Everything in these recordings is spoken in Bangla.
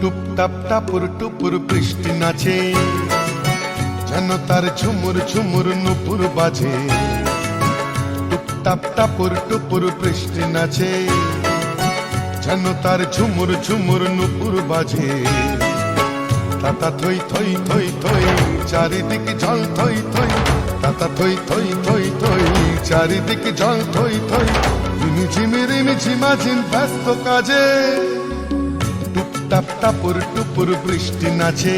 টুপটাপ টাপুর টুপুর বৃষ্টি নাচে। যেন তার ঝুমুর ঝুমুর নুপুর বাজে। টুপটাপ টাপুর টুপুর বৃষ্টি নাচে। যেন তার ঝুমুর ঝুমুর নুপুর বাজে। তাতা থই থই থই থই, চারিদিকে জল থই থই। তাতা থই থই থই থই, চারিদিকে জল থই থই। রিমি ঝিমি রিমি ঝিমা ঝিম ব্যস্ত কাজে। টুপটাপ টাপুর টুপুর বৃষ্টি নাচে।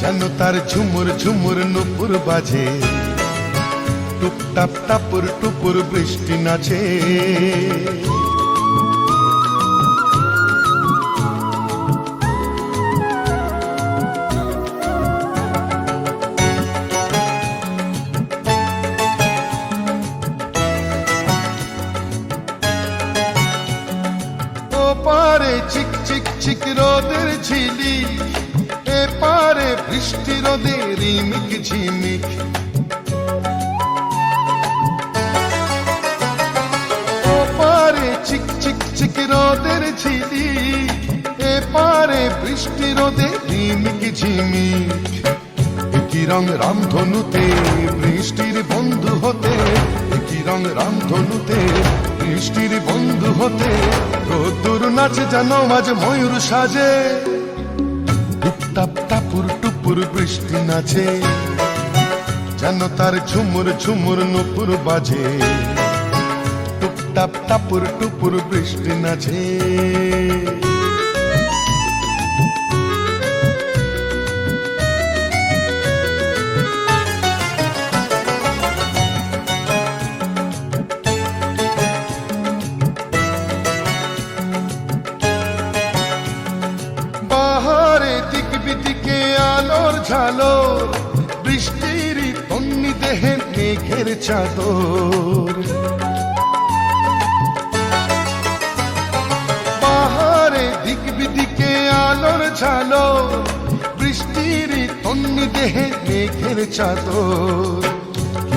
যেন তার ঝুমুর ঝুমুর নুপুর বাজে। টুপ টাপ টাপুর টুপুর বৃষ্টি নাচে। চিক চিক চিক রোদের ঝিলি। এ পারে বৃষ্টি রোদে রিমিক ঝিমিক ও পারে চিক চিক চিক রোদের ঝিলি। এ পারে বৃষ্টি রোদে রিমিক ঝিমিক একই রং রামধনুতে বৃষ্টির বন্ধু হতে, একই রং রামধনুতে বৃষ্টির বন্ধু হতে রোদ্দুর নাচে যেন মাঝে ময়ূর সাজে। টুপটাপ টাপুর টুপুর বৃষ্টি নাচে যেন তার ঝুমুর ঝুমুর নুপুর বাজে। টুপটাপ টাপুর টুপুর বৃষ্টি নাচে। আলোর ঝালো বৃষ্টির তন্নি দেহে মেঘের চাদর। বাহারে দিক বিদিকে আলোর বৃষ্টির তন্নি দেহে মেঘের চাদর।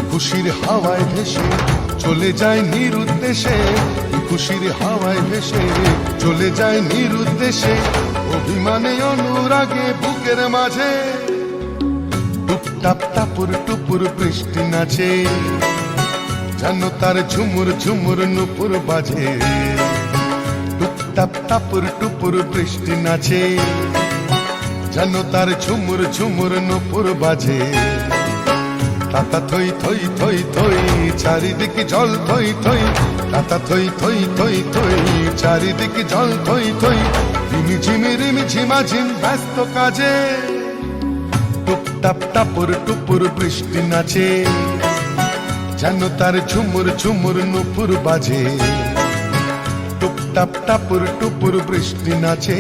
খুশির হাওয়ায় ভেসে চলে যায় নিরুদ্দেশে খুশির হাওয়ায় ভেসে চলে যায় নিরুদ্দেশে অভিমানে অনুরাগে বুকের মাঝে টুপটাপ টাপুর টুপুর বৃষ্টি নাচে, যেন তার ঝুমুর ঝুমুর নুপুর বাজে। টুপটাপ টাপুর টুপুর বৃষ্টি নাচে, যেন তার ঝুমুর ঝুমুর নুপুর বাজে। তাতা থই থই থই থই, চারিদিকে জল থই থই, তাতা থই থই থই থই, চারিদিকে জল থই থই রিমি ঝিমি রিমি ঝিমা ঝিম ব্যস্ত কাজে। টুপ টাপ টাপুর টুপুর বৃষ্টি নাচে, যেন তার ঝুমুর ঝুমুর নুপুর বাজে। টুপ টাপ টাপুর টুপুর বৃষ্টি নাচে।